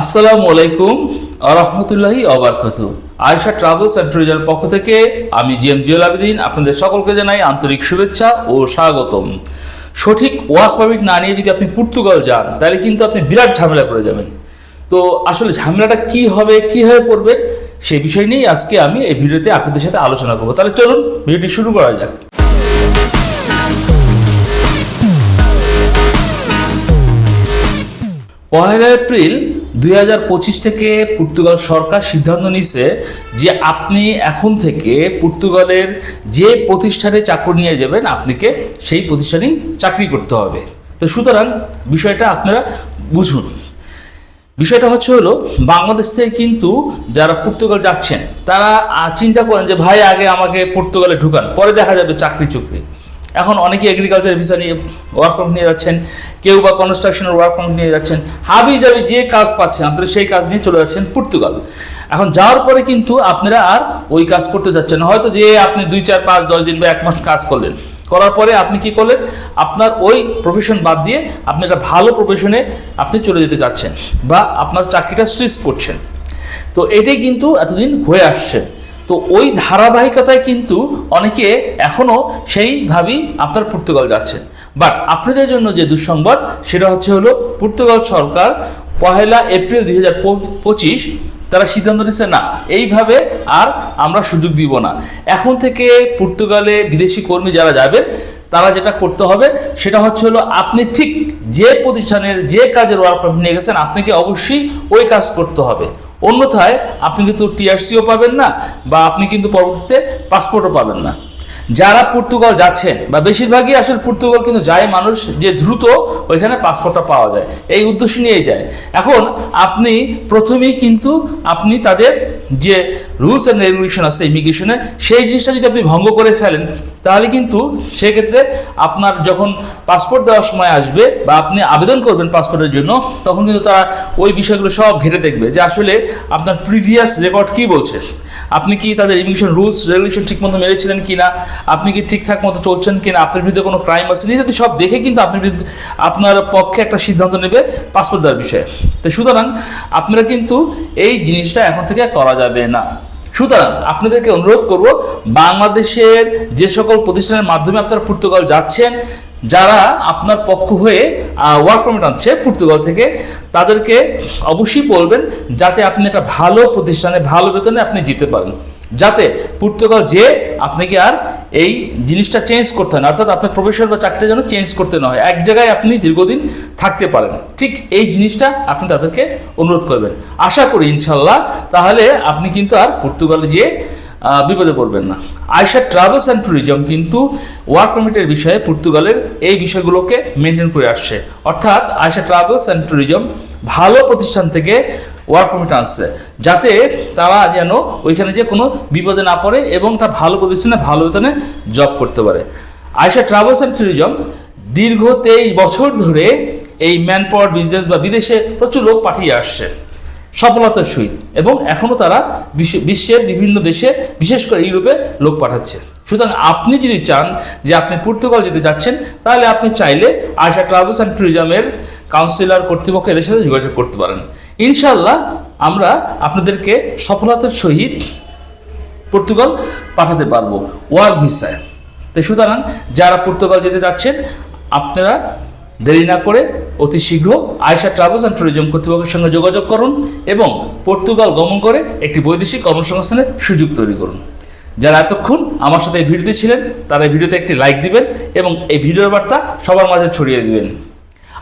আসসালামু আলাইকুম আরহামতুল্লাহি অবরকাত আয়সা travels and ট্যুরিজমের পক্ষ থেকে আমি জি এম জিয়াল আবেদিন আপনাদের সকলকে জানাই আন্তরিক শুভেচ্ছা ও স্বাগতম। সঠিক ওয়ার্ক পারমিট না নিয়ে যদি আপনি পর্তুগাল যান, তাহলে কিন্তু আপনি বিরাট ঝামেলা করে যাবেন। তো আসলে ঝামেলাটা কি হবে, কীভাবে পড়বে সেই বিষয় নিয়েই আজকে আমি এই ভিডিওতে আপনাদের সাথে আলোচনা করব। তাহলে চলুন ভিডিওটি শুরু করা যাক। পয়লা এপ্রিল দু হাজার পঁচিশ থেকে পর্তুগাল সরকার সিদ্ধান্ত নিছে যে আপনি এখন থেকে পর্তুগালের যে প্রতিষ্ঠানে চাকরি নিয়ে যাবেন, আপনাকে সেই প্রতিষ্ঠানেই চাকরি করতে হবে। তো সুতরাং বিষয়টা আপনারা বুঝুন। বিষয়টা হচ্ছে হলো, বাংলাদেশ থেকে কিন্তু যারা পর্তুগাল যাচ্ছেন, তারা চিন্তা করেন যে, ভাই, আগে আমাকে পর্তুগালে ঢুকান, পরে দেখা যাবে চাকরি চুকরি এখন অনেকে এগ্রিকালচার ভিসা নিয়ে ওয়ার্ক পারমিট নিয়ে যাচ্ছেন, কেউ বা কনস্ট্রাকশনের ওয়ার্ক পারমিট নিয়ে যাচ্ছেন। হাবি যাবি যে কাজ পাচ্ছেন আপনারা সেই কাজ নিয়ে চলে যাচ্ছেন পর্তুগাল এখন যাওয়ার পরে কিন্তু আপনারা আর ওই কাজ করতে যাচ্ছেন। হয়তো যে আপনি দুই, চার, পাঁচ, দশ দিন বা এক মাস কাজ করলেন। করার পরে আপনি কি করলেন? আপনার ওই প্রফেশন বাদ দিয়ে আপনি একটা ভালো প্রফেশনে আপনি চলে যেতে চাচ্ছেন বা আপনার চাকরিটা সুইচ করছেন। তো এটাই কিন্তু এতদিন হয়ে আসছে। তো ওই ধারাবাহিকতায় কিন্তু অনেকে এখনও সেইভাবেই আপনার পর্তুগাল যাচ্ছেন বাট আপনাদের জন্য যে দুঃসংবাদ, সেটা হচ্ছে হলো পর্তুগাল সরকার পহেলা এপ্রিল দুই হাজার পঁচিশ তারা সিদ্ধান্ত নিচ্ছে না, এইভাবে আর আমরা সুযোগ দিব না। এখন থেকে পর্তুগালে বিদেশি কর্মী যারা যাবেন তারা যেটা করতে হবে, সেটা হচ্ছে হলো আপনি ঠিক যে প্রতিষ্ঠানের, যে কাজের ওয়ার্ক পারমিট নিয়ে গেছেন, আপনাকে অবশ্যই ওই কাজ করতে হবে। অন্যথায় আপনি কিন্তু টিআরসিও পাবেন না বা আপনি কিন্তু পরবর্তীতে পাসপোর্টও পাবেন না। যারা পর্তুগাল যাচ্ছেন বা বেশিরভাগই আসলে পর্তুগাল কিন্তু যায়, মানুষ যে দ্রুত ওইখানে পাসপোর্টটা পাওয়া যায়। এই উদ্দেশ্য নিয়েই যায়। এখন আপনি প্রথমেই কিন্তু আপনি তাদের যে রুলস অ্যান্ড রেগুলেশন আছে ইমিগ্রেশনের সেই জিনিসটা যদি আপনি ভঙ্গ করে ফেলেন, তাহলে কিন্তু সেক্ষেত্রে আপনার যখন পাসপোর্ট দেওয়ার সময় আসবে বা আপনি আবেদন করবেন পাসপোর্টের জন্য, তখন কিন্তু তারা ওই বিষয়গুলো সব ঘেটে দেখবে যে আসলে আপনার প্রিভিয়াস রেকর্ড কি বলছে। আপনি কি তাদের ইমিগ্রেশন রুলস রেগুলেশন ঠিক মতো মেরেছিলেন কিনা? আপনি কি ঠিকঠাক মতো চলছেন কি না আপনার বিরুদ্ধে কোনো ক্রাইম আছে? ইত্যাদি সব দেখে কিন্তু আপনার বিরুদ্ধে, আপনার পক্ষে একটা সিদ্ধান্ত নেবে পাসপোর্ট দেওয়ার বিষয়ে। তো সুতরাং আপনারা কিন্তু এই জিনিসটা এখন থেকে করা যাবে না। সুতরাং আপনাদেরকে অনুরোধ করব, বাংলাদেশের যে সকল প্রতিষ্ঠানের মাধ্যমে আপনারা পর্তুগাল যাচ্ছেন, যারা আপনার পক্ষ হয়ে ওয়ার্ক পারমিট আনছে পর্তুগাল থেকে, তাদেরকে অবশ্যই বলবেন যাতে আপনি একটা ভালো প্রতিষ্ঠানে, ভালো বেতনে আপনি যেতে পারেন। যাতে পর্তুগাল যে আপনাকে আর এই জিনিসটা চেঞ্জ করতে হয় না অর্থাৎ আপনার প্রফেশন বা চাকরিটা যেন চেঞ্জ করতে না হয় এক জায়গায় আপনি দীর্ঘদিন থাকতে পারেন। ঠিক এই জিনিসটা আপনি তাদেরকে অনুরোধ করবেন। আশা করি ইনশাল্লাহ তাহলে আপনি কিন্তু আর পর্তুগালে আহ, বিপদে পড়বেন না। আয়সা ট্রাভেলস অ্যান্ড ট্যুরিজম কিন্তু ওয়ার্ক পারমিটের বিষয়ে পর্তুগালের এই বিষয়গুলোকে মেনটেন করে আসছে। অর্থাৎ আয়সা ট্রাভেলস অ্যান্ড ট্যুরিজম ভালো প্রতিষ্ঠান থেকে ওয়ার্ক পারমিট আসছে। যাতে তারা যেন ওইখানে যে কোনো বিপদে না পড়ে এবং একটা ভালো প্রতিষ্ঠানে ভালো বেতনে জব করতে পারে। আয়সা ট্রাভেলস অ্যান্ড ট্যুরিজম দীর্ঘ তেইশ বছর ধরে এই ম্যান পাওয়ার বিজনেস বা বিদেশে প্রচুর লোক পাঠিয়ে আসছে। সফলতার সহিত। এবং এখনও তারা বিশ্বের বিভিন্ন দেশে, বিশেষ করে ইউরোপে লোক পাঠাচ্ছে। সুতরাং আপনি যদি চান যে আপনি পর্তুগাল যেতে যাচ্ছেন, তাহলে আপনি চাইলে আশা ট্রাভেলস অ্যান্ড ট্যুরিজমের কাউন্সিলর কর্তৃপক্ষ এদের সাথে যোগাযোগ করতে পারেন। ইনশাল্লাহ আমরা আপনাদেরকে সফলতার সহিত পর্তুগাল পাঠাতে পারব, ওয়ার্ক ভিসায়। তাই সুতরাং যারা পর্তুগাল যেতে যাচ্ছেন আপনারা দেরি না করে অতি শীঘ্র আয়সা ট্রাভেলস অ্যান্ড ট্যুরিজম কর্তৃপক্ষের সঙ্গে যোগাযোগ করুন এবং পর্তুগাল গমন করে একটি বৈদেশিক কর্মসংস্থানের সুযোগ তৈরি করুন। যারা এতক্ষণ আমার সাথে এই ভিডিওতে ছিলেন, তারা এই ভিডিওতে একটি লাইক দিবেন এবং এই ভিডিওর বার্তা সবার মাঝে ছড়িয়ে দিবেন।